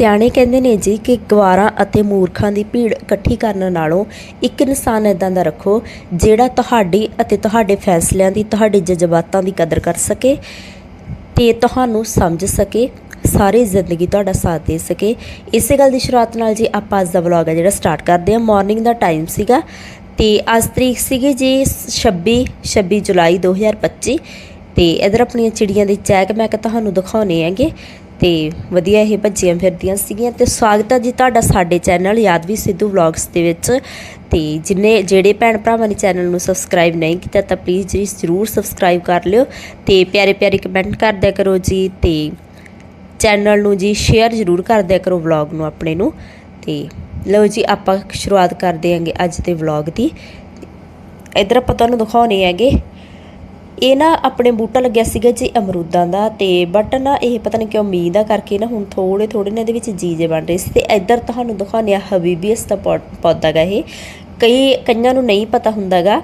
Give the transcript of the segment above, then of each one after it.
ਸਿਆਣੇ ਕਹਿੰਦੇ ਨੇ ਜੀ ਕਿ ਗਵਾਰਾਂ ਅਤੇ ਮੂਰਖਾਂ ਦੀ ਭੀੜ ਇਕੱਠੀ ਕਰਨ ਨਾਲੋਂ ਇੱਕ ਇਨਸਾਨ ਇਦਾਂ ਦਾ ਰੱਖੋ ਜਿਹੜਾ ਤੁਹਾਡੀ ਅਤੇ ਤੁਹਾਡੇ ਫੈਸਲਿਆਂ ਦੀ, ਤੁਹਾਡੇ ਜਜ਼ਬਾਤਾਂ ਦੀ ਕਦਰ ਕਰ ਸਕੇ ਤੇ ਤੁਹਾਨੂੰ ਸਮਝ ਸਕੇ, ਸਾਰੀ ਜ਼ਿੰਦਗੀ ਤੁਹਾਡਾ ਸਾਥ ਦੇ ਸਕੇ। ਇਸੇ ਗੱਲ ਦੀ ਸ਼ੁਰੂਆਤ ਨਾਲ ਜੀ ਆਪਾਂ ਅੱਜ ਦਾ ਵਲੌਗ ਹੈ ਜਿਹੜਾ ਸਟਾਰਟ ਕਰਦੇ ਹਾਂ। ਮਾਰਨਿੰਗ ਦਾ ਟਾਈਮ ਸੀਗਾ ਤੇ ਅੱਜ ਤਰੀਕ ਸੀਗੀ ਜੀ 26 26 ਜੁਲਾਈ 2025 ਤੇ ਇਧਰ ਆਪਣੀਆਂ ਚਿੜੀਆਂ ਦੀ ਚੈਕ ਮੈਂ ਕਿ ਤੁਹਾਨੂੰ ਦਿਖਾਉਣੇ ਹੈਗੇ। ਤੇ ਵਧੀਆ ਇਹ ਭੱਜੀਆਂ ਫਿਰਦੀਆਂ ਸੀਗੀਆਂ ਤੇ ਸਵਾਗਤ ਹੈ ਜੀ ਤੁਹਾਡਾ ਸਾਡੇ ਚੈਨਲ ਯਾਦਵੀ ਸਿੱਧੂ ਵਲੌਗਸ ਦੇ ਵਿੱਚ। ਤੇ ਜਿੰਨੇ ਜਿਹੜੇ ਭੈਣ ਭਰਾਵਾਂ ਨੇ ਚੈਨਲ ਨੂੰ ਸਬਸਕ੍ਰਾਈਬ ਨਹੀਂ ਕੀਤਾ ਤਾਂ ਪਲੀਜ਼ ਜੀ ਜ਼ਰੂਰ ਸਬਸਕ੍ਰਾਈਬ ਕਰ ਲਿਓ ਤੇ ਪਿਆਰੇ ਪਿਆਰੇ ਕਮੈਂਟ ਕਰਦਿਆ ਕਰੋ ਜੀ ਤੇ ਚੈਨਲ ਨੂੰ ਜੀ ਸ਼ੇਅਰ ਜ਼ਰੂਰ ਕਰਦਿਆ ਕਰੋ ਵਲੌਗ ਨੂੰ ਆਪਣੇ ਨੂੰ। ਤੇ ਲਓ ਜੀ ਆਪਾਂ ਸ਼ੁਰੂਆਤ ਕਰਦੇ ਹਾਂਗੇ ਅੱਜ ਦੇ ਵਲੌਗ ਦੀ। ਇਧਰ ਆਪਾਂ ਤੁਹਾਨੂੰ ਦਿਖਾਉਣੇ ਹੈਗੇ ਇਹ ਨਾ ਆਪਣੇ ਬੂਟਾ ਲੱਗਿਆ ਸੀਗਾ ਜੀ ਅਮਰੂਦਾਂ ਦਾ ਤੇ ਬਟ ਨਾ ਇਹ ਪਤਾ ਨਹੀਂ ਕਿਉਂ ਉਮੀਦ ਆ ਕਰਕੇ ਨਾ ਹੁਣ ਥੋੜੇ ਥੋੜੇ ਨੇ ਇਹਦੇ ਵਿੱਚ ਜੀਜੇ ਬਣ ਰਹੇ ਸੀ ਤੇ ਇੱਧਰ ਤੁਹਾਨੂੰ ਦਿਖਾਉਂਦੇ ਆ ਹਬੀਬੀਅਸ ਦਾ ਪੌ- ਪੌਦਾ ਗਾ ਇਹ। ਕਈ ਕਈਆਂ ਨੂੰ ਨਹੀਂ ਪਤਾ ਹੁੰਦਾਗਾ,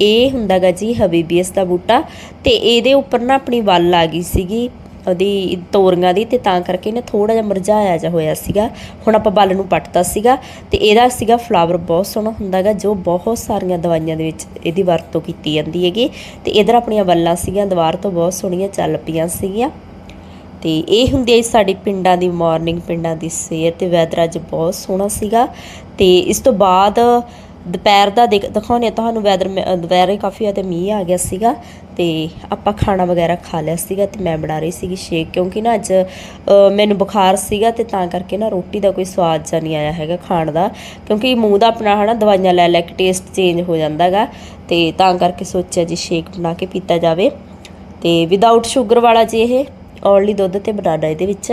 ਇਹ ਹੁੰਦਾਗਾ ਜੀ ਹਬੀਬੀਅਸ ਦਾ ਬੂਟਾ ਤੇ ਇਹਦੇ ਉੱਪਰ ਨਾ ਆਪਣੀ ਵੱਲ ਆ ਗਈ ਸੀਗੀ। ਉਹਦੀ ਤੋਰੀਆਂ ਦੀ ਤੇ ਤਾਂ ਕਰਕੇ ਨਾ ਥੋੜਾ ਜਿਹਾ ਮੁਰਝਾਇਆ ਜਿਹਾ ਹੋਇਆ ਸੀਗਾ। ਹੁਣ ਆਪਾਂ ਬੱਲ ਨੂੰ ਪੱਟਤਾ ਸੀਗਾ ਤੇ ਇਹਦਾ ਸੀਗਾ ਫਲਾਵਰ ਬਹੁਤ ਸੋਹਣਾ ਹੁੰਦਾਗਾ ਜੋ ਬਹੁਤ ਸਾਰੀਆਂ ਦਵਾਈਆਂ ਦੇ ਵਿੱਚ ਇਹਦੀ ਵਰਤੋਂ ਕੀਤੀ ਜਾਂਦੀ ਹੈਗੀ। ਤੇ ਇਧਰ ਆਪਣੀਆਂ ਵੱਲਾਂ ਸੀਗੀਆਂ, ਦੀਵਾਰ ਤੋਂ ਬਹੁਤ ਸੋਹਣੀਆਂ ਚੱਲ ਪਈਆਂ ਸੀਗੀਆਂ। ਤੇ ਇਹ ਹੁੰਦੀ ਹੈ ਜੀ ਸਾਡੀ ਪਿੰਡਾਂ ਦੀ ਮਾਰਨਿੰਗ ਪਿੰਡਾਂ ਦੀ ਸਵੇਰ ਤੇ ਵੈਦਰ ਅੱਜ ਬਹੁਤ ਸੋਹਣਾ ਸੀਗਾ। ਤੇ ਇਸ ਤੋਂ ਬਾਅਦ ਦੁਪਹਿਰ ਦਾ ਦੇਖ, ਦਿਖਾਉਂਦੇ ਹਾਂ। ਤੁਹਾਨੂੰ ਵੈਦਰ ਦੁਪਹਿਰੇ ਕਾਫੀ ਅਤੇ ਮੀਂਹ ਆ ਗਿਆ ਸੀਗਾ ਤੇ ਆਪਾਂ ਖਾਣਾ ਵਗੈਰਾ ਖਾ ਲਿਆ ਸੀਗਾ ਤੇ ਮੈਂ ਬਣਾ ਰਹੀ ਸੀਗੀ ਸ਼ੇਕ ਕਿਉਂਕਿ ਨਾ ਅੱਜ ਮੈਨੂੰ ਬੁਖਾਰ ਸੀਗਾ ਤੇ ਤਾਂ ਕਰਕੇ ਨਾ ਰੋਟੀ ਦਾ ਕੋਈ ਸਵਾਦ ਜਾਂ ਨਹੀਂ ਆਇਆ ਹੈਗਾ ਖਾਣ ਦਾ ਕਿਉਂਕਿ ਮੂੰਹ ਦਾ ਆਪਣਾ ਹਨਾ ਦਵਾਈਆਂ ਲੈ ਲੈ ਕੇ ਟੇਸਟ ਚੇਂਜ ਹੋ ਜਾਂਦਾਗਾ ਤੇ ਤਾਂ ਕਰਕੇ ਸੋਚਿਆ ਜੀ ਸ਼ੇਕ ਬਣਾ ਕੇ ਪੀਤਾ ਜਾਵੇ ਤੇ ਵਿਦਆਊਟ ਸ਼ੂਗਰ ਵਾਲਾ ਜੀ ਇਹ ਓਨਲੀ ਦੁੱਧ ਤੇ ਬਨਾਨਾ ਇਹਦੇ ਵਿੱਚ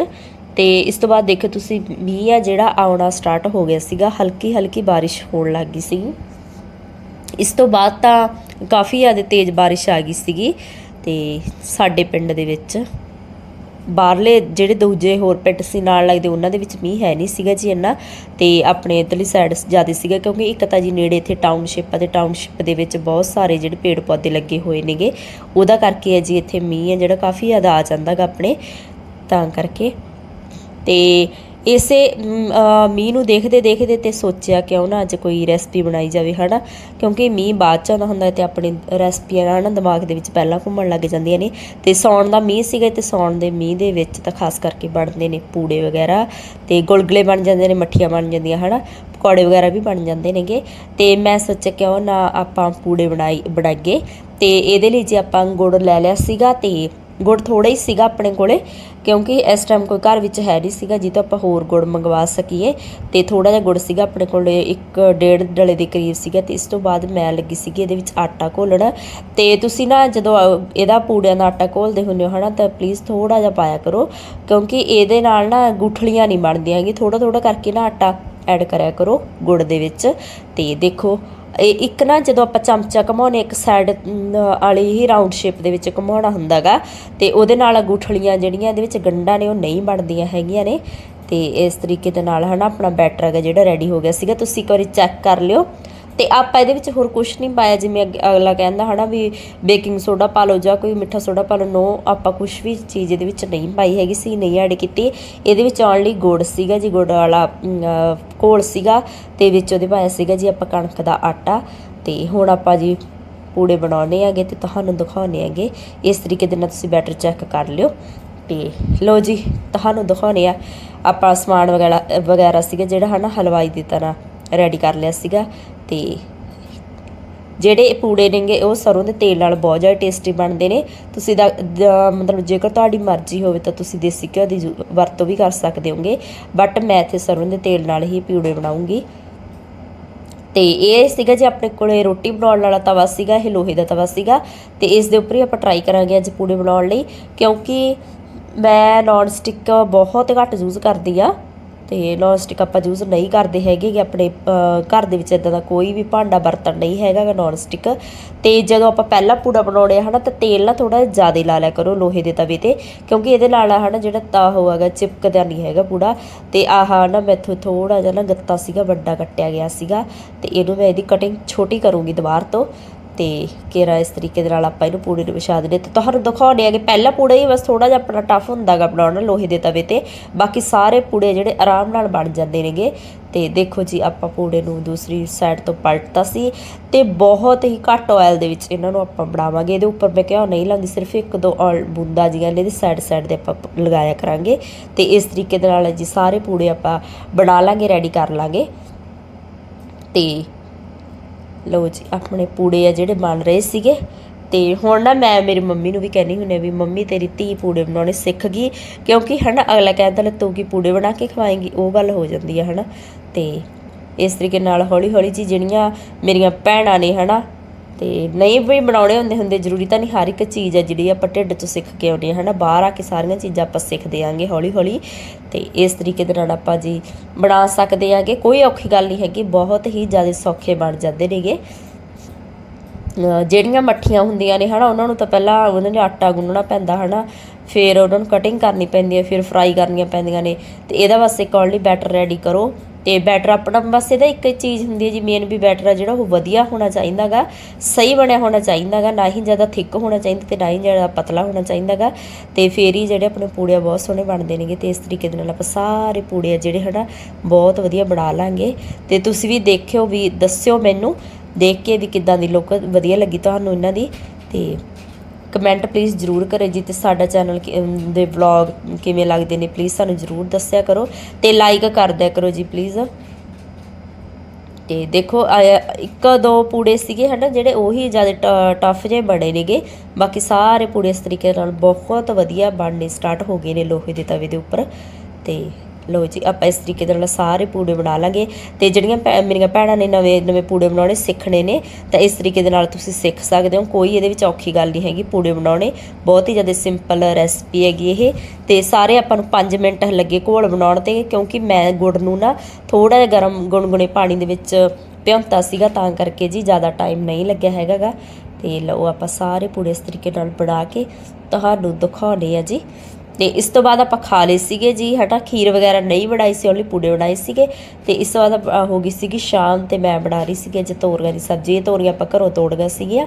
ਤੇ ਇਸ ਤੋਂ ਬਾਅਦ ਦੇਖੋ ਤੁਸੀਂ ਮੀਂਹ ਆ ਜਿਹੜਾ ਆਉਣਾ ਸਟਾਰਟ ਹੋ ਗਿਆ ਸੀਗਾ, ਹਲਕੀ ਹਲਕੀ ਬਾਰਿਸ਼ ਹੋਣ ਲੱਗ ਗਈ ਸੀ ਇਸ ਤੋਂ ਬਾਅਦ ਤਾਂ ਕਾਫੀ ਜ਼ਿਆਦਾ ਤੇਜ਼ ਬਾਰਿਸ਼ ਆ ਗਈ ਸੀਗੀ ਤੇ ਸਾਡੇ ਪਿੰਡ ਦੇ ਵਿੱਚ ਬਾਹਰਲੇ ਜਿਹੜੇ ਦੂਜੇ ਹੋਰ ਪਿੰਡ ਸੀ, ਨਾਲ ਲੱਗਦੇ ਉਹਨਾਂ ਦੇ ਵਿੱਚ ਮੀਂਹ ਹੈ ਨਹੀਂ ਸੀਗਾ ਜੀ ਇੰਨਾ ਤੇ ਆਪਣੇ ਇਧਰਲੀ ਸਾਈਡ ਜ਼ਿਆਦਾ ਸੀਗਾ ਕਿਉਂਕਿ ਇੱਕ ਤਾਂ ਜੀ ਨੇੜੇ ਇੱਥੇ ਟਾਊਨਸ਼ਿਪ ਆ ਤੇ ਟਾਊਨਸ਼ਿਪ ਦੇ ਵਿੱਚ ਬਹੁਤ ਸਾਰੇ ਜਿਹੜੇ ਪੇੜ ਪੌਦੇ ਲੱਗੇ ਹੋਏ ਨੇਗੇ। ਉਹਦਾ ਕਰਕੇ ਹੈ ਜੀ ਇੱਥੇ ਮੀਂਹ ਹੈ ਜਿਹੜਾ ਕਾਫੀ ਜ਼ਿਆਦਾ ਆ ਜਾਂਦਾਗਾ ਆਪਣੇ। ਤਾਂ ਕਰਕੇ ਤੇ ਇਸੇ ਮੀਂਹ ਨੂੰ ਦੇਖਦੇ ਦੇਖਦੇ ਤੇ ਸੋਚਿਆ ਕਿਉਂ ਨਾ ਅੱਜ ਕੋਈ ਰੈਸਪੀ ਬਣਾਈ ਜਾਵੇ, ਹਨਾ? ਕਿਉਂਕਿ ਮੀਂਹ ਬਾਅਦ ਚ ਆਉਂਦਾ ਹੁੰਦਾ ਤੇ ਆਪਣੀ ਰੈਸਪੀਆਂ ਨਾ ਦਿਮਾਗ ਦੇ ਵਿੱਚ ਪਹਿਲਾਂ ਘੁੰਮਣ ਲੱਗ ਜਾਂਦੀਆਂ ਨੇ। ਤੇ ਸੌਣ ਦਾ ਮੀਂਹ ਸੀਗਾ ਤੇ ਸੌਣ ਦੇ ਮੀਂਹ ਦੇ ਵਿੱਚ ਤਾਂ ਖਾਸ ਕਰਕੇ ਬਣਦੇ ਨੇ ਪੂੜੇ ਵਗੈਰਾ ਤੇ ਗੁਲਗੁਲੇ ਬਣ ਜਾਂਦੇ ਨੇ, ਮੱਠੀਆਂ ਬਣ ਜਾਂਦੀਆਂ, ਹਨਾ? ਪਕੌੜੇ ਵਗੈਰਾ ਵੀ ਬਣ ਜਾਂਦੇ ਨੇਗੇ। ਤੇ ਮੈਂ ਸੋਚਿਆ ਕਿਉਂ ਨਾ ਆਪਾਂ ਪੂੜੇ ਬਣਾਈ, ਬਣਾਈਏ। ਤੇ ਇਹਦੇ ਲਈ ਜੇ ਆਪਾਂ ਗੁੜ ਲੈ ਲਿਆ ਸੀਗਾ ਤੇ ਗੁੜ ਥੋੜਾ ਹੀ ਸੀਗਾ ਆਪਣੇ ਕੋਲੇ, ਕਿਉਂਕਿ ਇਸ ਟਾਈਮ ਕੋਈ ਘਰ ਵਿੱਚ ਹੈ ਨਹੀਂ ਸੀਗਾ ਜਿੱਦੋਂ ਆਪਾਂ ਹੋਰ ਗੁੜ ਮੰਗਵਾ ਸਕੀਏ। ਤੇ ਥੋੜਾ ਜਿਹਾ ਗੁੜ ਸੀਗਾ ਆਪਣੇ ਕੋਲੇ, ਇੱਕ ਡੇਢ ਡਲੇ ਦੇ ਕਰੀਬ ਸੀਗਾ ਤੇ ਇਸ ਤੋਂ ਬਾਅਦ ਮੈਂ ਲੱਗੀ ਸੀਗੀ ਇਹਦੇ ਵਿੱਚ ਆਟਾ ਘੋਲਣ। ਤੇ ਤੁਸੀਂ ਨਾ ਜਦੋਂ ਇਹਦਾ ਪੂੜਿਆਂ ਦਾ ਆਟਾ ਘੋਲਦੇ ਹੁੰਦੇ ਹੋ ਹਨਾ, ਤਾਂ ਪਲੀਜ਼ ਥੋੜਾ ਜਿਹਾ ਪਾਇਆ ਕਰੋ, ਕਿਉਂਕਿ ਇਹਦੇ ਨਾਲ ਨਾ ਗੁਠਲੀਆਂ ਨਹੀਂ ਬਣਦੀਆਂ ਹੈਗੀ ਥੋੜਾ ਥੋੜਾ ਕਰਕੇ ਨਾ ਆਟਾ ਐਡ ਕਰਿਆ ਕਰੋ ਗੁੜ ਦੇ ਵਿੱਚ। ਤੇ ਦੇਖੋ ਇਹ ਇੱਕ ਨਾ ਜਦੋਂ ਆਪਾਂ ਚਮਚਾ ਘਮਾਉਨੇ ਇੱਕ ਸਾਈਡ ਵਾਲੀ ਹੀ ਰਾਉਂਡ ਸ਼ੇਪ ਦੇ ਵਿੱਚ ਘਮਾਉਣਾ ਹੁੰਦਾਗਾ ਤੇ ਉਹਦੇ ਨਾਲ ਅੰਗੂਠਲੀਆਂ ਜਿਹੜੀਆਂ ਇਹਦੇ ਵਿੱਚ ਗੰਢਾਂ ਨੇ, ਉਹ ਨਹੀਂ ਬਣਦੀਆਂ ਹੈਗੀਆਂ ਨੇ ਤੇ ਇਸ ਤਰੀਕੇ ਦੇ ਨਾਲ ਹਨਾ ਆਪਣਾ ਬੈਟਰ ਹੈਗਾ ਜਿਹੜਾ ਰੈਡੀ ਹੋ ਗਿਆ ਸੀਗਾ। ਤੁਸੀਂ ਇੱਕ ਵਾਰੀ ਚੈੱਕ ਕਰ ਲਿਓ। ਤੇ ਆਪਾਂ ਇਹਦੇ ਵਿੱਚ ਹੋਰ ਕੁਝ ਨਹੀਂ ਪਾਇਆ, ਜਿਵੇਂ ਅੱਗੇ ਅਗਲਾ ਕਹਿੰਦਾ ਹਨਾ ਵੀ ਬੇਕਿੰਗ ਸੋਡਾ ਪਾ ਲਓ ਜਾਂ ਕੋਈ ਮਿੱਠਾ ਸੋਡਾ ਪਾ ਲਓ ਨੋ ਆਪਾਂ ਕੁਝ ਵੀ ਚੀਜ਼ ਇਹਦੇ ਵਿੱਚ ਨਹੀਂ ਪਾਈ ਹੈਗੀ, ਸੀ ਨਹੀਂ ਐਡ ਕੀਤੀ। ਇਹਦੇ ਵਿੱਚ ਆਉਣ ਲਈ ਗੁੜ ਸੀਗਾ ਜੀ, ਗੁੜ ਵਾਲਾ ਘੋਲ ਸੀਗਾ ਤੇ ਵਿੱਚ ਉਹਦੇ ਪਾਇਆ ਸੀਗਾ ਜੀ ਆਪਾਂ ਕਣਕ ਦਾ ਆਟਾ ਤੇ ਹੁਣ ਆਪਾਂ ਜੀ ਪੂੜੇ ਬਣਾਉਣੇ ਹੈਗੇ ਤੇ ਤੁਹਾਨੂੰ ਦਿਖਾਉਣੇ ਹੈਗੇ। ਇਸ ਤਰੀਕੇ ਦੇ ਨਾਲ ਤੁਸੀਂ ਬੈਟਰ ਚੈੱਕ ਕਰ ਲਿਓ ਤੇ ਲੋ ਜੀ, ਤੁਹਾਨੂੰ ਦਿਖਾਉਣੇ ਆ। ਆਪਾਂ ਸਮਾਨ ਵਗੈਰਾ ਵਗੈਰਾ ਸੀਗਾ ਜਿਹੜਾ ਹਨਾ ਹਲਵਾਈ ਦੀ ਤਰ੍ਹਾਂ। ਰੈਡੀ ਕਰ ਲਿਆ ਸੀਗਾ ਤੇ ਜਿਹੜੇ ਪੂੜੇ ਨੇਗੇ ਉਹ ਸਰੋਂ ਦੇ ਤੇਲ ਨਾਲ ਬਹੁਤ ਜ਼ਿਆਦਾ ਟੇਸਟੀ ਬਣਦੇ ਨੇ। ਤੁਸੀਂ ਦਾ ਮਤਲਬ ਜੇਕਰ ਤੁਹਾਡੀ ਮਰਜ਼ੀ ਹੋਵੇ ਤਾਂ ਤੁਸੀਂ ਦੇਸੀ ਘਿਓ ਦੀ ਜ਼ਰੂ- ਵਰਤੋਂ ਵੀ ਕਰ ਸਕਦੇ ਹੋਗੇ। ਬਟ ਮੈਂ ਇੱਥੇ ਸਰੋਂ ਦੇ ਤੇਲ ਨਾਲ ਹੀ ਪੂੜੇ ਬਣਾਉਂਗੀ। ਤੇ ਇਹ ਸੀਗਾ ਜੀ ਆਪਣੇ ਕੋਲੇ ਰੋਟੀ ਬਣਾਉਣ ਵਾਲਾ ਤਵਾ ਸੀਗਾ, ਇਹ ਲੋਹੇ ਦਾ ਤਵਾ ਸੀਗਾ। ਤੇ ਇਸ ਦੇ ਉੱਪਰ ਹੀ ਆਪਾਂ ਟਰਾਈ ਕਰਾਂਗੇ ਅੱਜ ਪੂੜੇ ਬਣਾਉਣ ਲਈ। ਕਿਉਂਕਿ ਮੈਂ ਨਾਨ ਸਟਿਕ ਬਹੁਤ ਘੱਟ ਯੂਜ਼ ਕਰਦੀ ਆ। ਤੇ ਨੋਨਸਟਿਕ ਆਪਾਂ ਯੂਜ਼ ਨਹੀਂ ਕਰਦੇ ਹੈਗੇ ਗੇ ਆਪਣੇ ਘਰ ਦੇ ਵਿੱਚ ਇਦਾਂ ਦਾ ਕੋਈ ਵੀ ਭਾਂਡਾ ਬਰਤਨ ਨਹੀਂ ਹੈਗਾ ਗਾ ਨਾਨ ਸਟਿਕ ਤੇ ਜਦੋਂ ਆਪਾਂ ਪਹਿਲਾ ਪੂੜਾ ਬਣਾਉਣੇ ਆ ਹਨਾ, ਤਾਂ ਤੇਲ ਨਾ ਥੋੜਾ ਜ਼ਿਆਦਾ ਲਾ ਲਿਆ ਕਰੋ ਲੋਹੇ ਦੇ ਤਵੇ ਤੇ, ਕਿਉਂਕਿ ਇਹਦੇ ਨਾਲ ਹਨਾ ਜਿਹੜਾ ਤਾ ਹੋਵੇਗਾ ਚਿਪਕਦਾ ਨਹੀਂ ਹੈਗਾ ਪੂੜਾ। ਤੇ ਆਹ ਨਾ ਮੈਥੋਂ ਥੋੜਾ ਜਿਹਾ ਨਾ ਗੱਤਾ ਸੀਗਾ, ਵੱਡਾ ਕੱਟਿਆ ਗਿਆ ਸੀਗਾ। ਤੇ ਇਹਨੂੰ ਮੈਂ ਇਹਦੀ ਕਟਿੰਗ ਛੋਟੀ ਕਰੂੰਗੀ ਦੁਬਾਰ ਤੋਂ। ਤੇ ਘੇਰਾ ਇਸ ਤਰੀਕੇ ਦੇ ਨਾਲ ਆਪਾਂ ਇਹਨੂੰ ਪੂੜੇ ਨੂੰ ਵਿਛਾ ਦਿੰਦੇ ਤੇ ਤੁਹਾਨੂੰ ਦਿਖਾਉਣੇ ਆ ਕਿ ਪਹਿਲਾ ਪੂੜਾ ਹੀ ਬਸ ਥੋੜਾ ਜਿਹਾ ਆਪਣਾ ਟਫ ਹੁੰਦਾਗਾ ਬਣਾਉਣਾ ਲੋਹੇ ਦੇ ਤਵੇ ਤੇ। ਬਾਕੀ ਸਾਰੇ ਪੂੜੇ ਜਿਹੜੇ ਆਰਾਮ ਨਾਲ ਬਣ ਜਾਂਦੇ ਨੇਗੇ। ਤੇ ਦੇਖੋ ਜੀ, ਆਪਾਂ ਪੂੜੇ ਨੂੰ ਦੂਸਰੀ ਸਾਈਡ ਤੋਂ ਪਲਟਤਾ ਸੀ ਤੇ ਬਹੁਤ ਹੀ ਘੱਟ ਆਇਲ ਦੇ ਵਿੱਚ ਇਹਨਾਂ ਨੂੰ ਆਪਾਂ ਬਣਾਵਾਂਗੇ। ਇਹਦੇ ਉੱਪਰ ਮੈਂ ਕਿਹਾ ਨਹੀਂ ਲਾਂਗੀ, ਸਿਰਫ ਇੱਕ ਦੋ ਔਲ ਬੂੰਦਾ ਜੀਆਂ ਇਹਦੇ ਸਾਈਡ ਸਾਈਡ ਦੇ ਆਪਾਂ ਪ- ਲਗਾਇਆ ਕਰਾਂਗੇ। ਤੇ ਇਸ ਤਰੀਕੇ ਦੇ ਨਾਲ ਜੀ ਸਾਰੇ ਪੂੜੇ ਆਪਾਂ ਬਣਾ ਲਾਂਗੇ ਰੈਡੀ ਕਰ ਲਾਂਗੇ। ਤੇ ਲਓ ਜੀ, ਆਪਣੇ ਪੂੜੇ ਆ ਜਿਹੜੇ ਬਣ ਰਹੇ ਸੀਗੇ। ਤੇ ਹੁਣ ਨਾ ਮੈਂ ਮੇਰੀ ਮੰਮੀ ਨੂੰ ਵੀ ਕਹਿੰਦੀ ਹੁੰਨੇ ਵੀ ਮੰਮੀ ਤੇਰੀ ਧੀ ਪੂੜੇ ਬਣਾਉਣੇ ਸਿੱਖ ਗਈ, ਕਿਉਂਕਿ ਹਨਾ ਅਗਲਾ ਕਹਿੰਦਾ ਲੈ ਤੂੰ ਕੀ ਪੂੜੇ ਬਣਾ ਕੇ ਖਵਾਏਂਗੀ, ਉਹ ਗੱਲ ਹੋ ਜਾਂਦੀ ਹੈ ਹਨਾ। ਤੇ ਇਸ ਤਰੀਕੇ ਨਾਲ ਹੌਲੀ ਹੌਲੀ ਜੀ ਜਿਹੜੀਆਂ ਮੇਰੀਆਂ ਭੈਣਾਂ ਨੇ ਹਨਾ ਤੇ ਨਹੀਂ ਵੀ ਬਣਾਉਣੇ ਹੁੰਦੇ ਹੁੰਦੇ, ਜ਼ਰੂਰੀ ਤਾਂ ਨਹੀਂ ਹਰ ਇੱਕ ਚੀਜ਼ ਹੈ ਜਿਹੜੀ ਆਪਾਂ ਢਿੱਡ ਤੋਂ ਸਿੱਖ ਕੇ ਆਉਂਦੇ ਹਾਂ ਹਨਾ ਬਾਹਰ ਆ ਕੇ ਸਾਰੀਆਂ ਚੀਜ਼ਾਂ ਆਪਾਂ ਸਿੱਖਦੇ ਆਂਗੇ ਹੌਲੀ ਹੌਲੀ ਤੇ ਇਸ ਤਰੀਕੇ ਦੇ ਨਾਲ ਆਪਾਂ ਜੀ ਬਣਾ ਸਕਦੇ ਆਂਗੇ। ਕੋਈ ਔਖੀ ਗੱਲ ਨਹੀਂ ਹੈਗੀ, ਬਹੁਤ ਹੀ ਜ਼ਿਆਦਾ ਸੌਖੇ ਬਣ ਜਾਂਦੇ ਨੇਗੇ। ਜਿਹੜੀਆਂ ਮੱਠੀਆਂ ਹੁੰਦੀਆਂ ਨੇ, ਹਨਾ? ਉਹਨਾਂ ਨੂੰ ਤਾਂ ਪਹਿਲਾਂ ਉਹਨਾਂ ਨੇ ਆਟਾ ਗੁੰਨਣਾ ਪੈਂਦਾ, ਹਨਾ? ਫਿਰ ਉਹਨਾਂ ਨੂੰ ਕਟਿੰਗ ਕਰਨੀ ਪੈਂਦੀ ਹੈ, ਫਿਰ ਫਰਾਈ ਕਰਨੀਆਂ ਪੈਂਦੀਆਂ ਨੇ। ਤੇ ਇਹਦਾ ਵਾਸਤੇ ਇੱਕ ਔਨਲੀ ਬੈਟਰ ਰੈਡੀ ਕਰੋ। ਤੇ ਬੈਟਰ ਆਪਣਾ ਬਸ ਇਹਦਾ ਇੱਕ ਚੀਜ਼ ਹੁੰਦੀ ਹੈ ਜੀ ਮੇਨ ਵੀ ਬੈਟਰ ਆ ਜਿਹੜਾ ਉਹ ਵਧੀਆ ਹੋਣਾ ਚਾਹੀਦਾਗਾ ਸਹੀ ਬਣਿਆ ਹੋਣਾ ਚਾਹੀਦਾਗਾ ਨਾ ਹੀ ਜ਼ਿਆਦਾ ਥਿੱਕ ਹੋਣਾ ਚਾਹੀਦਾ ਤੇ ਨਾ ਹੀ ਜ਼ਿਆਦਾ ਪਤਲਾ ਹੋਣਾ ਚਾਹੀਦਾਗਾ ਤੇ ਫੇਰ ਹੀ ਜਿਹੜੇ ਆਪਣੇ ਪੂੜੇ ਆ ਬਹੁਤ ਸੋਹਣੇ ਬਣਦੇ ਨੇਗੇ ਤੇ ਇਸ ਤਰੀਕੇ ਦੇ ਨਾਲ ਆਪਾਂ ਸਾਰੇ ਪੂੜੇ ਆ ਜਿਹੜੇ ਹਨਾ ਬਹੁਤ ਵਧੀਆ ਬਣਾ ਲਾਂਗੇ ਤੇ ਤੁਸੀਂ ਵੀ ਦੇਖਿਓ ਵੀ ਦੱਸਿਓ ਮੈਨੂੰ, ਦੇਖ ਕੇ ਵੀ ਕਿੱਦਾਂ ਦੀ ਲੁੱਕ ਵਧੀਆ ਲੱਗੀ ਤੁਹਾਨੂੰ ਇਹਨਾਂ ਦੀ ਤੇ ਕਮੈਂਟ ਪਲੀਜ਼ ਜ਼ਰੂਰ ਕਰੇ ਜੀ ਤੇ ਸਾਡਾ ਚੈਨਲ ਦੇ ਵਲੌਗ ਕਿਵੇਂ ਲੱਗਦੇ ਨੇ ਪਲੀਜ਼ ਸਾਨੂੰ ਜ਼ਰੂਰ ਦੱਸਿਆ ਕਰੋ ਤੇ ਲਾਈਕ ਕਰ ਦਿਆ ਕਰੋ ਜੀ ਪਲੀਜ਼ ਤੇ ਦੇਖੋ ਇੱਕ ਦੋ ਪੂੜੇ ਸੀਗੇ ਹਨਾ, ਜਿਹੜੇ ਉਹੀ ਜ਼ਿਆਦਾ ਟਫ ਜਿਹੇ ਬਣੇ ਨੇਗੇ। ਬਾਕੀ ਸਾਰੇ ਪੂੜੇ ਇਸ ਤਰੀਕੇ ਨਾਲ ਬਹੁਤ ਵਧੀਆ ਬਣਨੇ ਸਟਾਰਟ ਹੋ ਗਏ ਨੇ ਲੋਹੇ ਦੇ ਤਵੇ ਦੇ ਉੱਪਰ। ਤੇ ਲੋ ਜੀ, ਆਪਾਂ ਇਸ ਤਰੀਕੇ ਦੇ ਨਾਲ ਸਾਰੇ ਪੂੜੇ ਬਣਾ ਲਾਂਗੇ ਤੇ ਜਿਹੜੀਆਂ ਭੈ- ਮੇਰੀਆਂ ਭੈਣਾਂ ਨੇ ਨਵੇਂ ਨਵੇਂ ਪੂੜੇ ਬਣਾਉਣੇ ਸਿੱਖਣੇ ਨੇ, ਤਾਂ ਇਸ ਤਰੀਕੇ ਦੇ ਨਾਲ ਤੁਸੀਂ ਸਿੱਖ ਸਕਦੇ ਹੋ। ਕੋਈ ਇਹਦੇ ਵਿੱਚ ਔਖੀ ਗੱਲ ਨਹੀਂ ਹੈਗੀ ਪੂੜੇ ਬਣਾਉਣੇ। ਬਹੁਤ ਹੀ ਜ਼ਿਆਦਾ ਸਿੰਪਲ ਰੈਸਪੀ ਹੈਗੀ ਇਹ। ਤੇ ਸਾਰੇ ਆਪਾਂ ਨੂੰ 5 ਮਿੰਟ ਲੱਗੇ ਘੋਲ ਬਣਾਉਣ ਤੇ, ਕਿਉਂਕਿ ਮੈਂ ਗੁੜ ਨੂੰ ਨਾ ਥੋੜਾ ਜਿਹਾ ਗਰਮ ਗੁਣਗੁਣੇ ਪਾਣੀ ਦੇ ਵਿੱਚ ਭਿਉਂਤਾ ਸੀਗਾ, ਤਾਂ ਕਰਕੇ ਜੀ ਜ਼ਿਆਦਾ ਟਾਈਮ ਨਹੀਂ ਲੱਗਿਆ ਹੈਗਾਗਾ। ਤੇ ਲਓ, ਆਪਾਂ ਸਾਰੇ ਪੂੜੇ ਇਸ ਤਰੀਕੇ ਨਾਲ ਬਣਾ ਕੇ ਤੁਹਾਨੂੰ ਦਿਖਾਉਣੇ ਆ ਜੀ। ਤੇ ਇਸ ਤੋਂ ਬਾਅਦ ਆਪਾਂ ਖਾ ਲਏ ਸੀਗੇ ਜੀ ਹਟਾ ਖੀਰ ਵਗੈਰਾ ਨਹੀਂ ਬਣਾਈ ਸੀ ਓਨਲੀ ਪੂੜੇ ਬਣਾਏ ਸੀਗੇ। ਤੇ ਇਸ ਤੋਂ ਬਾਅਦ ਅ, ਹੋ ਗਈ ਸੀਗੀ ਸ਼ਾਮ ਤੇ ਮੈਂ ਬਣਾ ਰਹੀ ਸੀਗੀ ਅੱਜ ਤੋਰੀਆਂ ਦੀ ਸਬਜ਼ੀ ਇਹ ਤੋਰੀਆਂ ਆਪਾਂ ਘਰੋਂ ਤੋੜ ਗਏ ਸੀਗੀਆਂ।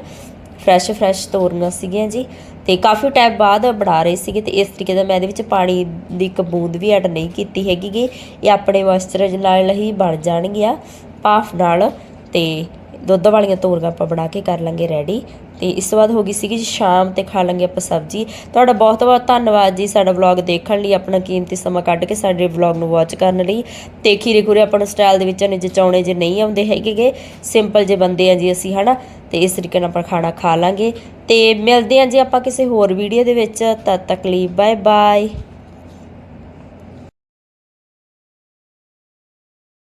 ਫਰੈਸ਼ ਫਰੈਸ਼ ਤੋਰੀਆਂ ਸੀਗੀਆਂ ਜੀ। ਤੇ ਕਾਫੀ ਟਾਈਮ ਬਾਅਦ ਬਣਾ ਰਹੇ ਸੀਗੇ ਤੇ ਇਸ ਤਰੀਕੇ ਦਾ ਮੈਂ ਇਹਦੇ ਵਿੱਚ ਪਾਣੀ ਦੀ ਇੱਕ ਬੂੰਦ ਵੀ ਐਡ ਨਹੀਂ ਕੀਤੀ ਹੈਗੀ। ਗੀ ਇਹ ਆਪਣੇ ਮੋਇਸਚਰਾਈਜ਼ ਨਾਲ ਹੀ ਬਣ ਜਾਣਗੀਆਂ ਭਾਫ ਨਾਲ। ਤੇ ਦੁੱਧ ਵਾਲੀਆਂ ਤੋਰੀਆਂ ਆਪਾਂ ਬਣਾ ਕੇ ਕਰ ਲਾਂਗੇ ਰੈਡੀ ਤੇ ਇਸ ਤੋਂ ਬਾਅਦ ਹੋ ਗਈ ਸੀਗੀ ਜੀ ਸ਼ਾਮ ਤੇ ਖਾ ਲਾਂਗੇ ਆਪਾਂ ਸਬਜ਼ੀ। ਤੁਹਾਡਾ ਬਹੁਤ ਬਹੁਤ ਧੰਨਵਾਦ ਜੀ ਸਾਡਾ ਵਲੌਗ ਦੇਖਣ ਲਈ, ਆਪਣਾ ਕੀਮਤੀ ਸਮਾਂ ਕੱਢ ਕੇ ਸਾਡੇ ਵਲੌਗ ਨੂੰ ਵਾਚ ਕਰਨ ਲਈ। ਤੇ ਖੀਰੇ ਖੂਰੇ ਆਪਣਾ ਸਟਾਈਲ ਦੇ ਵਿੱਚ ਨੇ ਜਚਾਉਣੇ ਜੇ ਨਹੀਂ ਆਉਂਦੇ ਹੈਗੇਗੇ ਸਿੰਪਲ ਜੇ ਬੰਦੇ ਆ ਜੀ ਅਸੀਂ, ਹਨਾ? ਤੇ ਇਸ ਤਰੀਕੇ ਨਾਲ ਆਪਾਂ ਖਾਣਾ ਖਾ ਲਾਂਗੇ। ਤੇ ਮਿਲਦੇ ਆ ਜੀ ਆਪਾਂ ਕਿਸੇ ਹੋਰ ਵੀਡੀਓ ਦੇ ਵਿੱਚ, ਤਦ ਤੱਕ ਲਈ ਬਾਏ ਬਾਏ